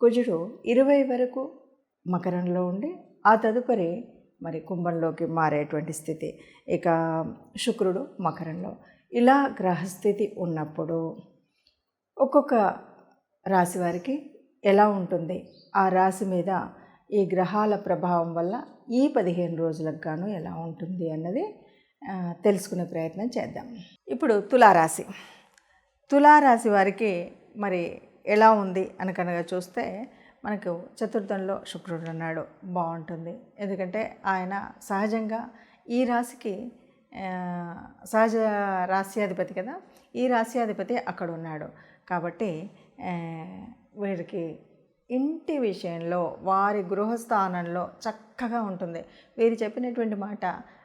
కుజుడు ఇరవై వరకు మకరంలో ఉండి ఆ తదుపరి మరి కుంభంలోకి మారేటువంటి స్థితి. ఇక శుక్రుడు మకరంలో. ఇలా గ్రహస్థితి ఉన్నప్పుడు ఒక్కొక్క రాశి వారికి ఎలా ఉంటుంది? ఆ రాశి మీద ఈ గ్రహాల ప్రభావం వల్ల ఈ పదిహేను రోజులకు గాను ఎలా ఉంటుంది అన్నది తెలుసుకునే ప్రయత్నం చేద్దాం. ఇప్పుడు తులారాశి. తులారాశి వారికి మరి ఎలా ఉంది అని కనుక చూస్తే మనకు చతుర్థంలో శుక్రుడు ఉన్నాడు. బాగుంటుంది. ఎందుకంటే ఆయన సహజంగా ఈ రాశికి సహజ రాశ్యాధిపతి కదా? ఈ రాశ్యాధిపతి అక్కడ ఉన్నాడు. కాబట్టి వీరికి ఇంటి విషయంలో వారి గృహస్థానంలో చక్కగా ఉంటుంది. వీరు చెప్పినటువంటి మాట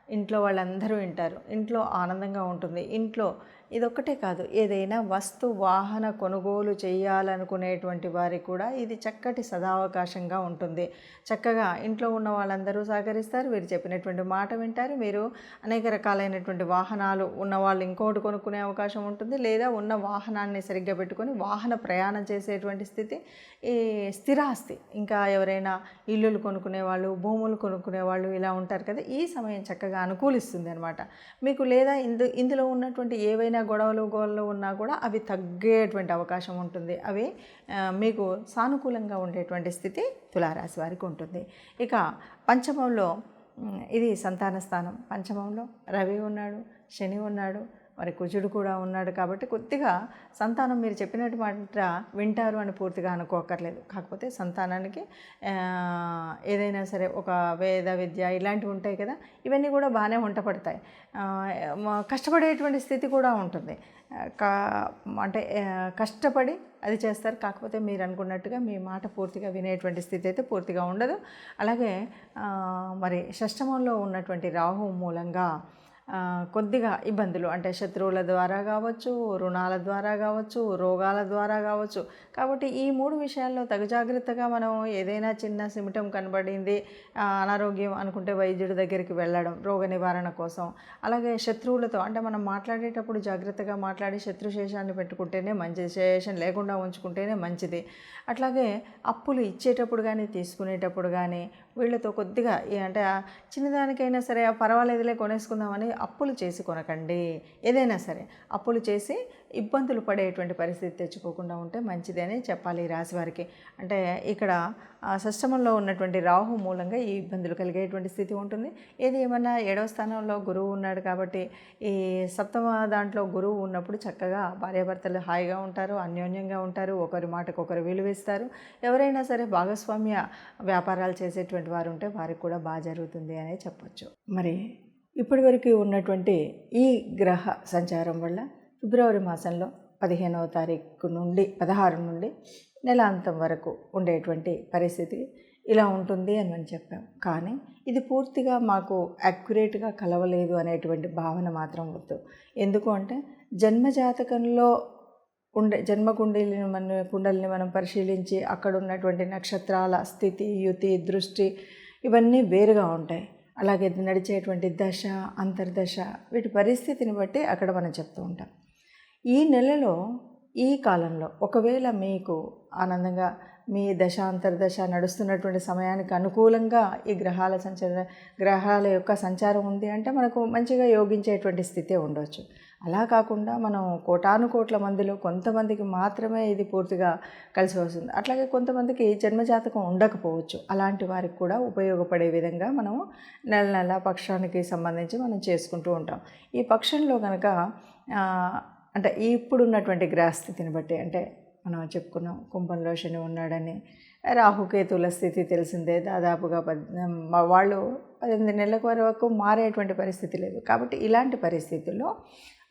ఇంట్లో వాళ్ళందరూ వింటారు. ఇంట్లో ఆనందంగా ఉంటుంది. ఇంట్లో ఇదొక్కటే కాదు ఏదైనా వస్తు వాహన కొనుగోలు చేయాలనుకునేటువంటి వారికి కూడా ఇది చక్కటి సదావకాశంగా ఉంటుంది. చక్కగా ఇంట్లో ఉన్న వాళ్ళందరూ సహకరిస్తారు వీరు చెప్పినటువంటి మాట వింటారు. మీరు అనేక రకాలైనటువంటి వాహనాలు ఉన్న వాళ్ళు ఇంకోటి కొనుక్కునే అవకాశం ఉంటుంది. లేదా ఉన్న వాహనాన్ని సరిగ్గా పెట్టుకొని వాహన ప్రయాణం చేసేటువంటి స్థితి ఈ స్థిరాస్తి. ఇంకా ఎవరైనా ఇల్లులు కొనుక్కునే వాళ్ళు భూములు కొనుక్కునే వాళ్ళు ఇలా ఉంటారు కదా ఈ సమయం చక్కగా అనుకూలిస్తుంది అనమాట మీకు లేదా ఇందు ఇందులో ఉన్నటువంటి ఏవైనా గొడవలు గోళ్ళు ఉన్నా కూడా అవి తగ్గేటువంటి అవకాశం ఉంటుంది. అవి మీకు సానుకూలంగా ఉండేటువంటి స్థితి తులారాశి వారికి ఉంటుంది. ఇక పంచమంలో ఇది సంతాన స్థానం. పంచమంలో రవి ఉన్నాడు శని ఉన్నాడు మరి కుజుడు కూడా ఉన్నాడు కాబట్టి కొద్దిగా సంతానం మీరు చెప్పినట్టు మాట వింటారు అని పూర్తిగా అనుకోకర్లేదు. కాకపోతే సంతానానికి ఏదైనా సరే ఒక వేద విద్య ఇలాంటివి ఉంటాయి కదా ఇవన్నీ కూడా బాగానే వంటపడతాయి కష్టపడేటువంటి స్థితి కూడా ఉంటుంది. కా అంటే కష్టపడి అది చేస్తారు. కాకపోతే మీరు అనుకున్నట్టుగా మీ మాట పూర్తిగా వినేటువంటి స్థితి అయితే పూర్తిగా ఉండదు. అలాగే మరి షష్టమంలో ఉన్నటువంటి రాహు మూలంగా కొద్దిగా ఇబ్బందులు. అంటే శత్రువుల ద్వారా కావచ్చు రుణాల ద్వారా కావచ్చు రోగాల ద్వారా కావచ్చు. కాబట్టి ఈ మూడు విషయాల్లో తగు జాగ్రత్తగా మనం ఏదైనా చిన్న సిమిటం కనబడింది అనారోగ్యం అనుకుంటే వైద్యుడి దగ్గరికి వెళ్ళడం రోగ నివారణ కోసం. అలాగే శత్రువులతో అంటే మనం మాట్లాడేటప్పుడు జాగ్రత్తగా మాట్లాడి శత్రుశేషాన్ని పెట్టుకుంటేనే మంచిది శేషం లేకుండా ఉంచుకుంటేనే మంచిది. అట్లాగే అప్పులు ఇచ్చేటప్పుడు కానీ తీసుకునేటప్పుడు కానీ వీళ్ళతో కొద్దిగా ఏ అంటే చిన్నదానికైనా సరే పర్వాలేదులే కొనేసుకుందామని అప్పులు చేసి కొనకండి. ఏదైనా సరే అప్పులు చేసి ఇబ్బందులు పడేటువంటి పరిస్థితి తెచ్చుకోకుండా ఉంటే మంచిది అని చెప్పాలి ఈ రాశి వారికి. అంటే ఇక్కడ సష్టమంలో ఉన్నటువంటి రాహు మూలంగా ఈ ఇబ్బందులు కలిగేటువంటి స్థితి ఉంటుంది. ఏది ఏమన్నా ఏడవ స్థానంలో గురువు ఉన్నాడు కాబట్టి ఈ సప్తమ దాంట్లో గురువు ఉన్నప్పుడు చక్కగా భార్యాభర్తలు హాయిగా ఉంటారు అన్యోన్యంగా ఉంటారు ఒకరి మాటకు ఒకరు విలువిస్తారు ఎవరైనా సరే భాగస్వామ్య వ్యాపారాలు చేసేటువంటి వారు ఉంటే వారికి కూడా బాగా జరుగుతుంది అనే చెప్పొచ్చు. మరి ఇప్పటి వరకు ఉన్నటువంటి ఈ గ్రహ సంచారం వల్ల ఫిబ్రవరి మాసంలో పదిహేనవ తారీఖు నుండి పదహారు నుండి నెలాంతం వరకు ఉండేటువంటి పరిస్థితి ఇలా ఉంటుంది అని మనం చెప్పాం. కానీ ఇది పూర్తిగా మాకు యాక్యురేట్గా కలవలేదు అనేటువంటి భావన మాత్రం వద్దు. ఎందుకు అంటే జన్మజాతకంలో ఉండే జన్మకుండలిని మన కుండలిని మనం పరిశీలించి అక్కడ ఉన్నటువంటి నక్షత్రాల స్థితి యుతి దృష్టి ఇవన్నీ వేరుగా ఉంటాయి. అలాగే నడిచేటువంటి దశ అంతర్దశ వీటి పరిస్థితిని బట్టి అక్కడ మనం చెప్తూ ఉంటాం. ఈ నెలలో ఈ కాలంలో ఒకవేళ మీకు ఆనందంగా మీ దశ అంతర్దశ నడుస్తున్నటువంటి సమయానికి అనుకూలంగా ఈ గ్రహాల సంచార గ్రహాల యొక్క సంచారం ఉంది అంటే మనకు మంచిగా యోగించేటువంటి స్థితే ఉండవచ్చు అలా కాకుండా మనం కోటాను కోట్ల మందిలో కొంతమందికి మాత్రమే ఇది పూర్తిగా కలిసి వస్తుంది. అట్లాగే కొంతమందికి జన్మజాతకం ఉండకపోవచ్చు. అలాంటి వారికి కూడా ఉపయోగపడే విధంగా మనం నెల నెల పక్షానికి సంబంధించి మనం చేసుకుంటూ ఉంటాం. ఈ పక్షంలో కనుక అంటే ఇప్పుడున్నటువంటి గ్రహస్థితిని బట్టి అంటే మనం చెప్పుకున్నాం కుంభంలో శని ఉన్నాడని. రాహుకేతుల స్థితి తెలిసిందే. దాదాపుగా పద్ వాళ్ళు పద్దెనిమిది నెలల వరకు మారేటువంటి పరిస్థితి లేదు. కాబట్టి ఇలాంటి పరిస్థితుల్లో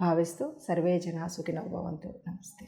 భావిస్తూ సర్వే జనా సుఖినో నమస్తే.